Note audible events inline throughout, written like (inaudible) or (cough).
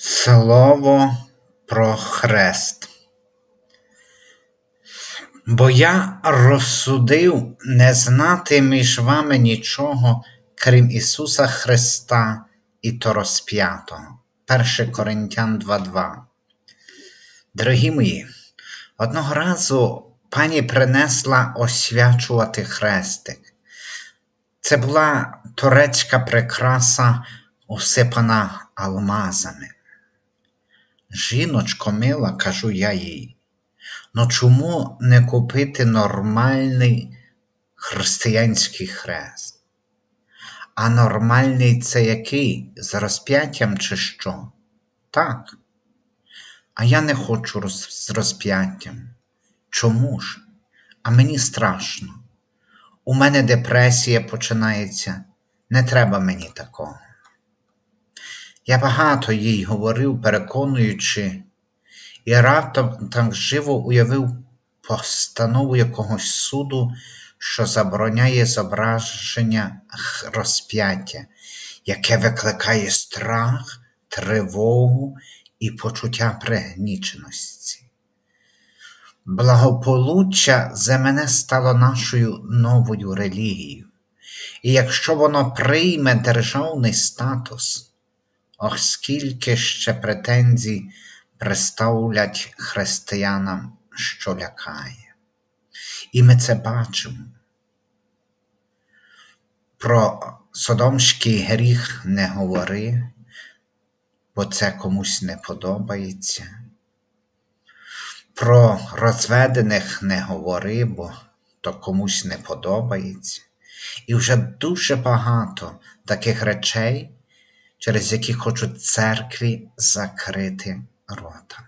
Слово про хрест. Бо я розсудив не знати між вами нічого, крім Ісуса Христа і то розп'ятого. 1 Коринтян 2.2. Дорогі мої, одного разу пані принесла освячувати хрестик. Це була турецька прикраса, усипана алмазами. Жіночко мила, кажу я їй, ну чому не купити нормальний християнський хрест? А нормальний це який? З розп'яттям чи що? Так. А я не хочу роз... з розп'яттям. Чому ж? А мені страшно. У мене депресія починається. Не треба мені такого. Я багато їй говорив, переконуючи, і раптом так живо уявив постанову якогось суду, що забороняє зображення розп'яття, яке викликає страх, тривогу і почуття пригніченості. Благополуччя земне стало нашою новою релігією, і якщо воно прийме державний статус, ох, скільки ще претензій представлять християнам, що лякає. І ми це бачимо. Про содомський гріх не говори, бо це комусь не подобається. Про розведених не говори, бо то комусь не подобається. І вже дуже багато таких речей, через які хочуть церкві закрити рота.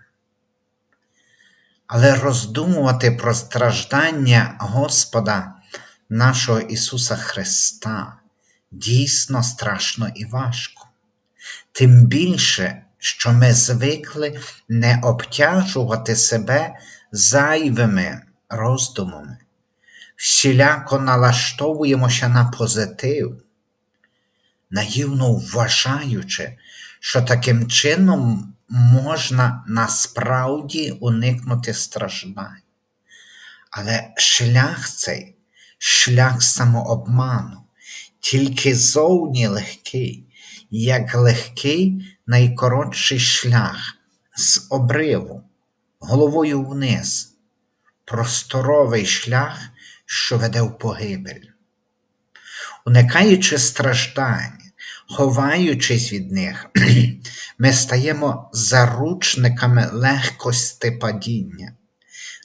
Але роздумувати про страждання Господа нашого Ісуса Христа дійсно страшно і важко. Тим більше, що ми звикли не обтяжувати себе зайвими роздумами, всіляко налаштовуємося на позитив, наївно вважаючи, що таким чином можна насправді уникнути страждань. Але шлях цей шлях самообману, тільки зовні легкий, як легкий найкоротший шлях з обриву, головою вниз, просторовий шлях, що веде в погибель. Уникаючи страждань, ховаючись від них, (clears throat) ми стаємо заручниками легкості падіння,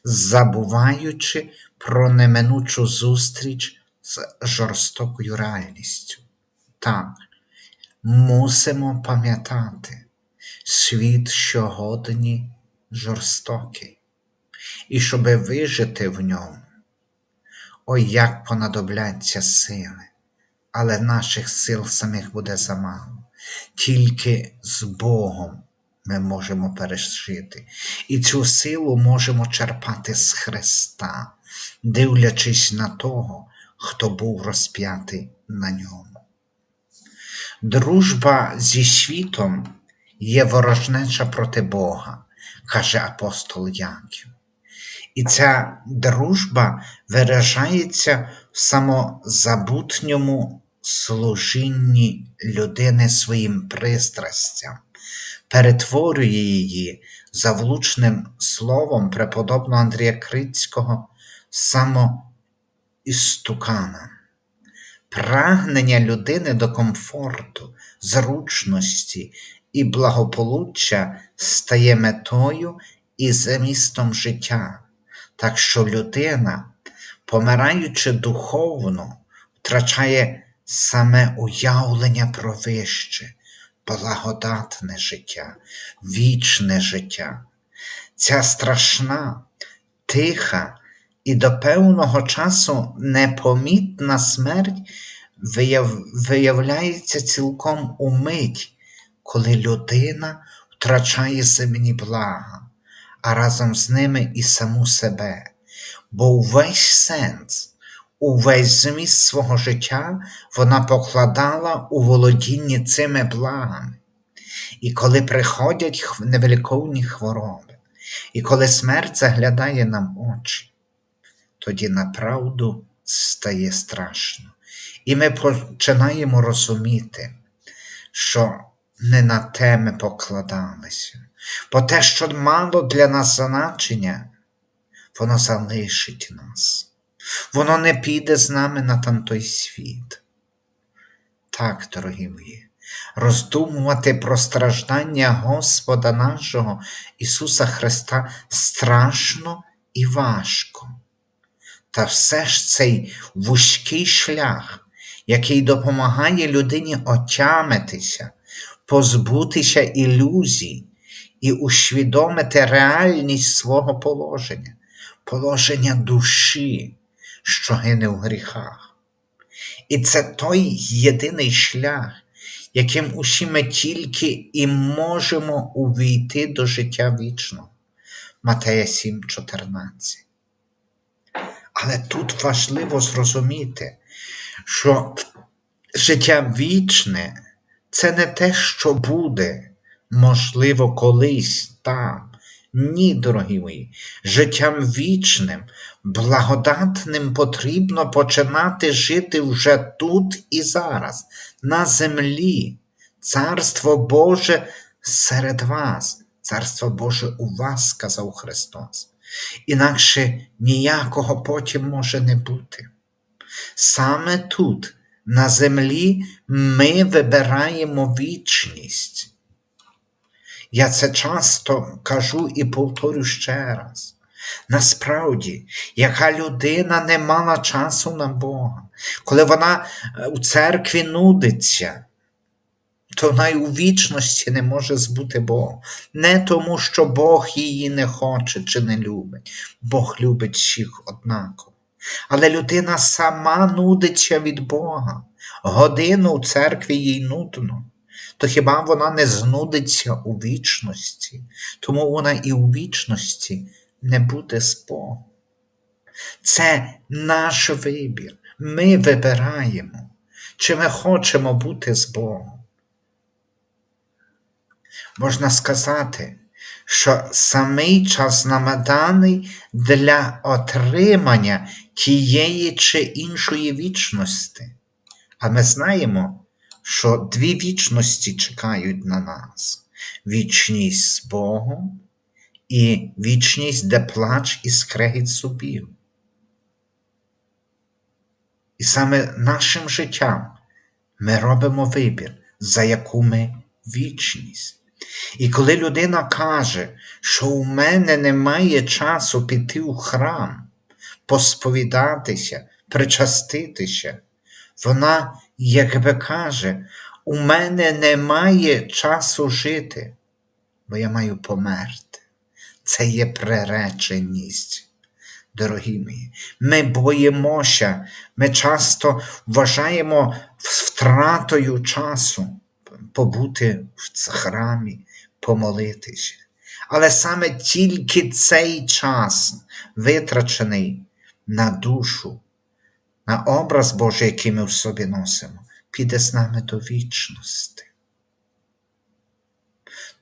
забуваючи про неминучу зустріч з жорстокою реальністю. Так, мусимо пам'ятати, світ щогодні жорстокий, і щоби вижити в ньому, ой як понадобляться сили, але наших сил самих буде замало. Тільки з Богом ми можемо пережити, і цю силу можемо черпати з Христа, дивлячись на того, хто був розп'ятий на ньому. Дружба зі світом є ворожнеча проти Бога, каже апостол Яків. І ця дружба виражається в самозабутньому служінні людини своїм пристрастям, перетворює її за влучним словом преподобного Андрія Крицького самоістукана. Прагнення людини до комфорту, зручності і благополуччя стає метою і замістом життя, так що людина, помираючи духовно, втрачає саме уявлення про вище, благодатне життя, вічне життя. Ця страшна, тиха і до певного часу непомітна смерть вияв... виявляється цілком у мить, коли людина втрачає земні блага, а разом з ними і саму себе, бо увесь сенс, увесь зміст свого життя вона покладала у володінні цими благами. і коли приходять невеликовні хвороби, і коли смерть заглядає нам очі, тоді направду стає страшно. І ми починаємо розуміти, що не на те ми покладалися. Бо те, що мало для нас значення, воно залишить нас. Воно не піде з нами на тамтой світ. Так, дорогі мої, роздумувати про страждання Господа нашого Ісуса Христа страшно і важко. Та все ж цей вузький шлях, який допомагає людині отямитися, позбутися ілюзій і усвідомити реальність свого положення, положення душі, що гине в гріхах. І це той єдиний шлях, яким усі ми тільки і можемо увійти до життя вічного. Матея 7,14. Але тут важливо зрозуміти, що життя вічне це не те, що буде, можливо, колись там. Ні, дорогі мої, життям вічним, благодатним потрібно починати жити вже тут і зараз, на землі. Царство Боже серед вас, Царство Боже у вас, сказав Христос. Інакше ніякого потім може не бути. Саме тут, на землі, ми вибираємо вічність. Я це часто кажу і повторю ще раз. Насправді, яка людина не мала часу на Бога, коли вона е, у церкві нудиться, то вона й у вічності не може збути Бога. Не тому, що Бог її не хоче чи не любить. Бог любить всіх однаково. Але людина сама нудиться від Бога. Годину у церкві їй нудно. То хіба вона не знудиться у вічності, тому вона і у вічності не буде Богом. Це наш вибір. Ми вибираємо, чи ми хочемо бути з Богом. Можна сказати, що самий час нам даний для отримання тієї чи іншої вічності. А ми знаємо, що дві вічності чекають на нас: вічність з Богом і вічність, де плач і скрегіт зубів. І саме нашим життям ми робимо вибір, за яку ми вічність. І коли людина каже, що у мене немає часу піти у храм, посповідатися, причаститися, вона, якби каже, у мене немає часу жити, бо я маю померти. Це є приреченість. Дорогі мої, ми боїмося, ми часто вважаємо втратою часу побути в храмі, помолитися. Але саме тільки цей час, витрачений на душу, на образ Божий, який ми в собі носимо, піде з нами до вічності.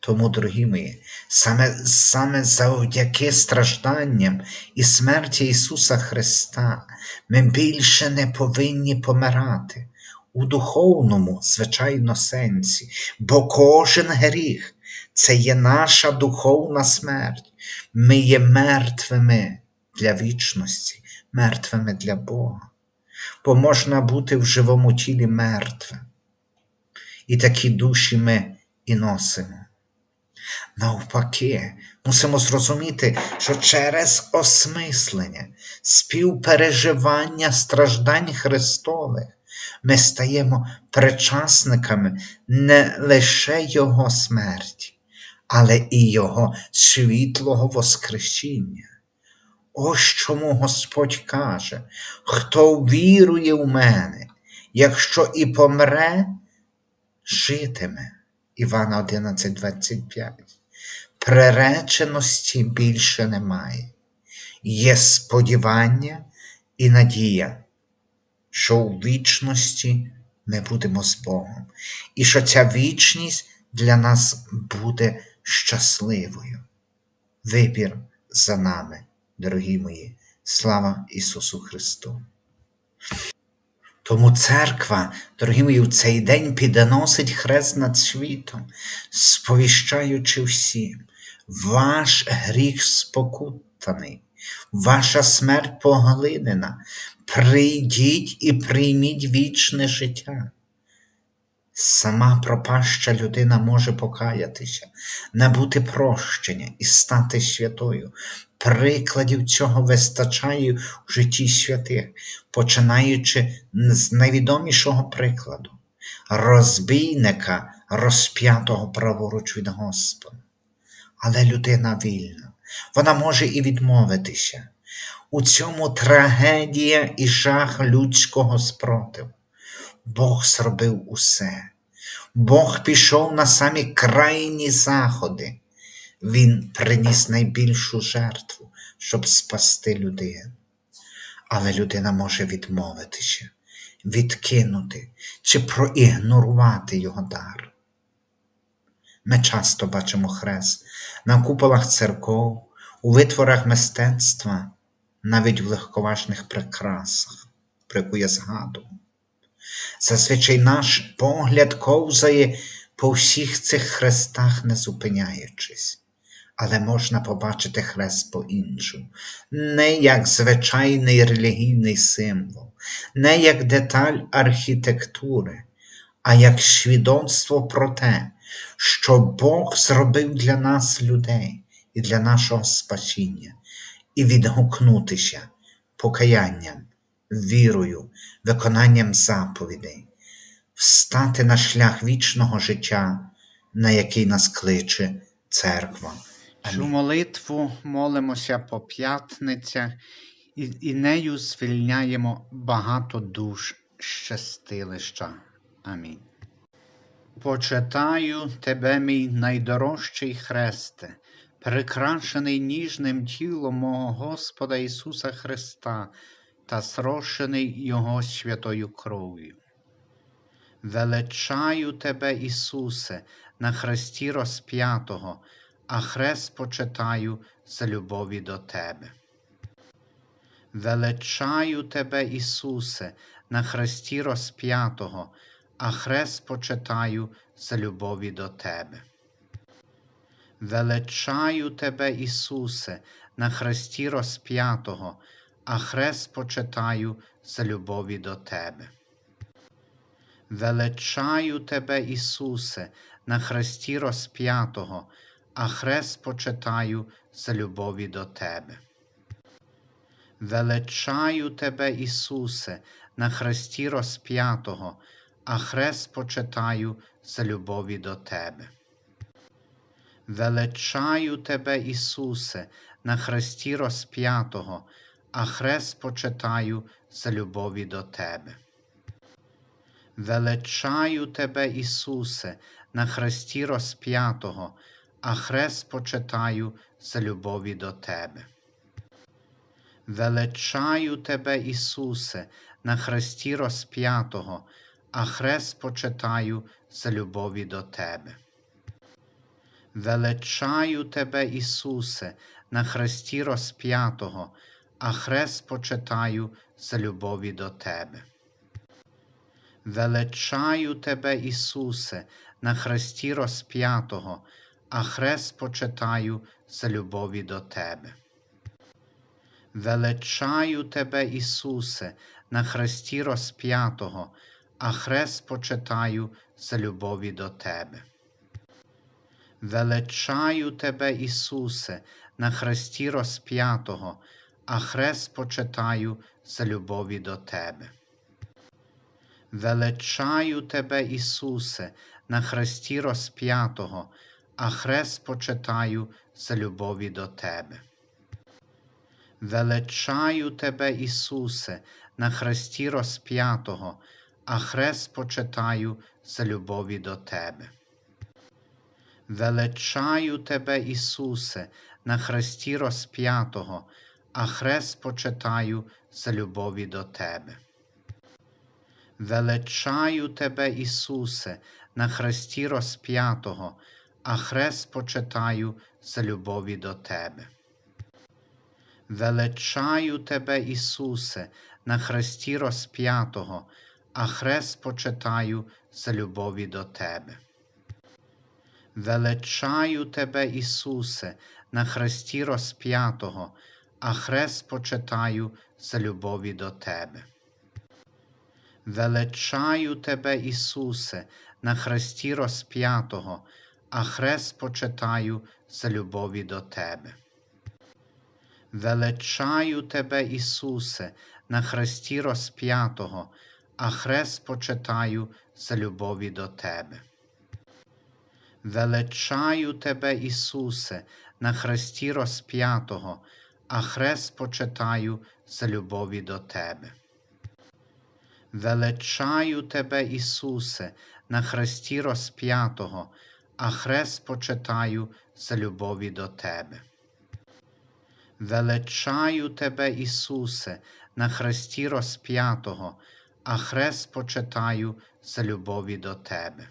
Тому, дорогі мої, саме, саме завдяки стражданням і смерті Ісуса Христа ми більше не повинні помирати у духовному, звичайно, сенсі, бо кожен гріх це є наша духовна смерть. Ми є мертвими для вічності, мертвими для Бога. Бо можна бути в живому тілі мертвим. І такі душі ми і носимо. Навпаки, мусимо зрозуміти, що через осмислення, співпереживання страждань Христових ми стаємо причасниками не лише Його смерті, але і Його світлого Воскресіння. Ось чому Господь каже, хто вірує в мене, якщо і помре, житиме. Івана 11:25. Приреченості більше немає. Є сподівання і надія, що у вічності ми будемо з Богом, і що ця вічність для нас буде щасливою. Вибір за нами, дорогі мої. Слава Ісусу Христу! Тому церква, дорогі мої, в цей день підносить хрест над світом, сповіщаючи всім, ваш гріх спокутаний, ваша смерть поглинена, прийдіть і прийміть вічне життя. Сама пропаща людина може покаятися, набути прощення і стати святою. Прикладів цього вистачає в житті святих, починаючи з найвідомішого прикладу розбійника, розп'ятого праворуч від Господа. Але людина вільна, вона може і відмовитися. У цьому трагедія і жах людського спротиву. Бог зробив усе. Бог пішов на самі крайні заходи. Він приніс найбільшу жертву, щоб спасти людину. Але людина може відмовитися, відкинути чи проігнорувати його дар. Ми часто бачимо хрест на куполах церков, у витворах мистецтва, навіть в легковажних прикрасах, про яку я згадував. Зазвичай наш погляд ковзає по всіх цих хрестах, не зупиняючись, але можна побачити хрест по-іншому, не як звичайний релігійний символ, не як деталь архітектури, а як свідоцтво про те, що Бог зробив для нас людей і для нашого спасіння, і відгукнутися покаянням вірою, виконанням заповідей, встати на шлях вічного життя, на який нас кличе церква. Цю молитву молимося по п'ятницях і, і нею звільняємо багато душ щастилища. Амінь. Почитаю тебе, мій найдорожчий хресте, прикрашений ніжним тілом мого Господа Ісуса Христа та зрошений Його святою кров'ю. Величаю тебе, Ісусе, на хресті розп'ятого, а хрест почитаю за любові до Тебе. Величаю тебе, Ісусе, на хресті розп'ятого, а хрест почитаю за любові до Тебе. Величаю тебе, Ісусе, на хресті розп'ятого, а хрест почитаю за любові до Тебе. Величаю тебе, Ісусе, на хресті розп'ятого, а хрест почитаю за любові до Тебе. Величаю тебе, Ісусе, на хресті розп'ятого, а хрест почитаю за любові до Тебе. Величаю тебе, Ісусе, на хресті розп'ятого, а хрест почитаю за любові до Тебе. Величаю тебе, Ісусе, на хресті розп'ятого, а хрест почитаю за любові до Тебе. Величаю тебе, Ісусе, на хресті розп'ятого, а хрест почитаю за любові до Тебе. Величаю тебе, Ісусе, на хресті розп'ятого, а хрест почитаю за любові до Тебе. Величаю тебе, Ісусе, на хресті розп'ятого, а хрест почитаю за любові до Тебе. Величаю тебе, Ісусе, на хресті розп'ятого, а хрест почитаю за любові до Тебе. Величаю тебе, Ісусе, на хресті розп'ятого, а хрест почитаю за любові до Тебе. Величаю тебе, Ісусе, на хресті розп'ятого, а хрест почитаю за любові до Тебе. Величаю тебе, Ісусе, на хресті розп'ятого, а хрест почитаю за любові до Тебе. Величаю тебе, Ісусе, на хресті розп'ятого, а хрест почитаю за любові до Тебе. Величаю тебе, Ісусе, на хресті розп'ятого, а хрест почитаю за любові до Тебе. Величаю Тебе, Ісусе, на хресті розп'ятого, а хрест почитаю за любові до Тебе. Величаю Тебе, Ісусе, на хресті розп'ятого, а хрест почитаю за любові до Тебе. Величаю Тебе, Ісусе, на хресті розп'ятого, а хрест почитаю за любові до Тебе. Величаю Тебе, Ісусе, на хресті розп'ятого, а хрест почитаю за любові до Тебе. Величаю Тебе, Ісусе, на хресті розп'ятого, а хрест почитаю за любові до Тебе. Величаю Тебе, Ісусе, на хресті розп'ятого, а хрест почитаю за любові до Тебе. Величаю Тебе, Ісусе, на хресті розп'ятого, а хрест почитаю за любові до Тебе.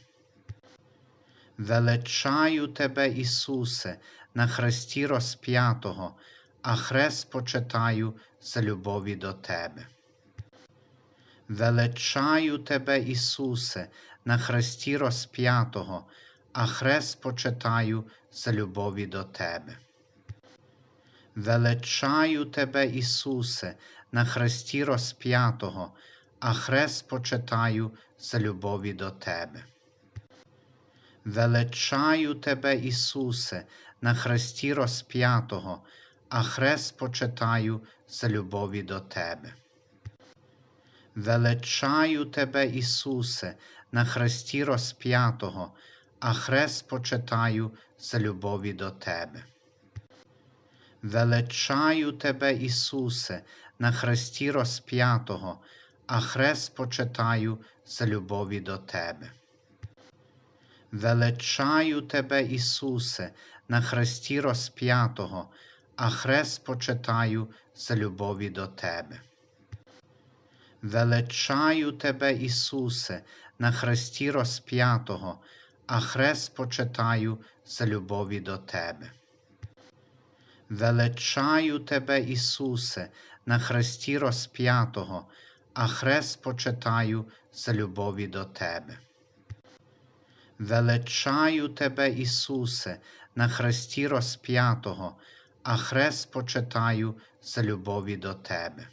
Величаю Тебе, Ісусе, на хресті розп'ятого, а хрест почитаю за любові до Тебе. Величаю Тебе, Ісусе, на хресті розп'ятого, а хрест почитаю за любові до Тебе. Величаю Тебе, Ісусе, на хресті розп'ятого, а хрест почитаю за любові до Тебе. Величаю Тебе, Ісусе, на хресті розп'ятого, а хрест почитаю за любові до Тебе. Величаю Тебе, Ісусе, на хресті розп'ятого, а хрест почитаю за любові до Тебе. Величаю Тебе, Ісусе, на хресті розп'ятого, а хрест почитаю за любові до Тебе. Величаю Тебе, Ісусе, на хресті розп'ятого, а хрест почитаю за любові до Тебе. Величаю Тебе, Ісусе, на хресті розп'ятого, а хрест почитаю за любові до Тебе. Величаю Тебе, Ісусе, на хресті розп'ятого, а хрест почитаю за любові до Тебе. Величаю Тебе, Ісусе, на хресті розп'ятого, а хрест почитаю за любові до Тебе.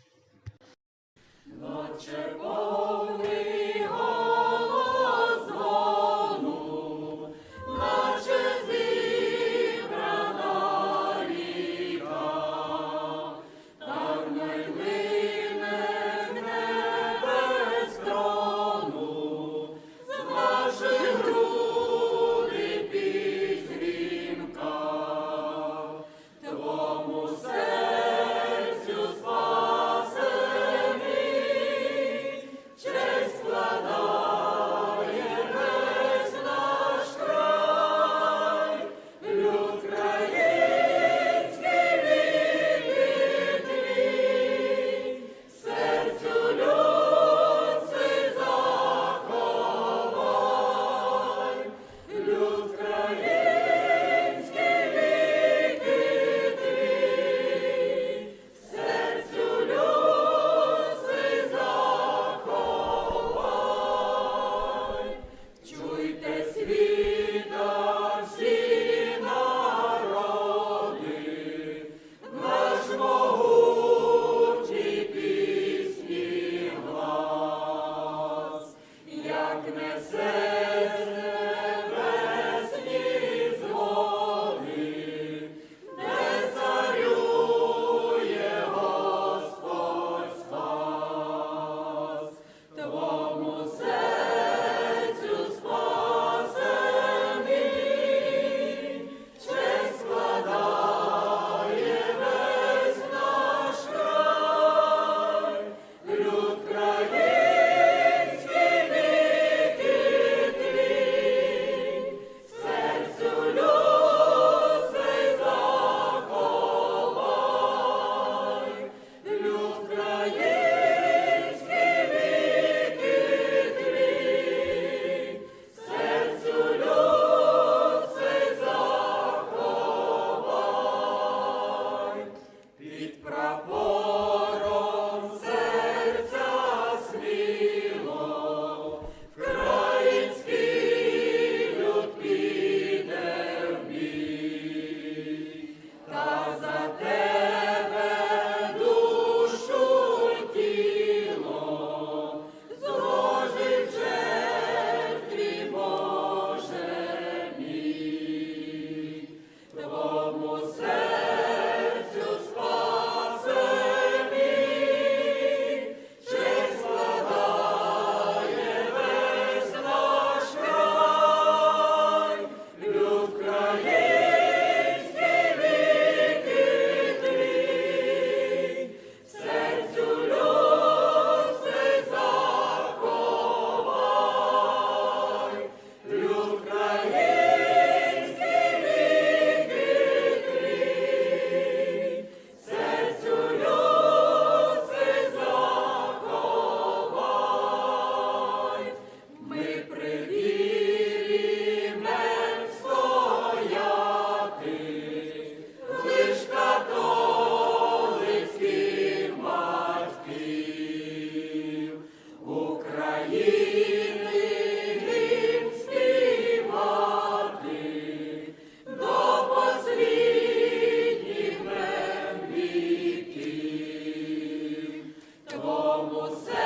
so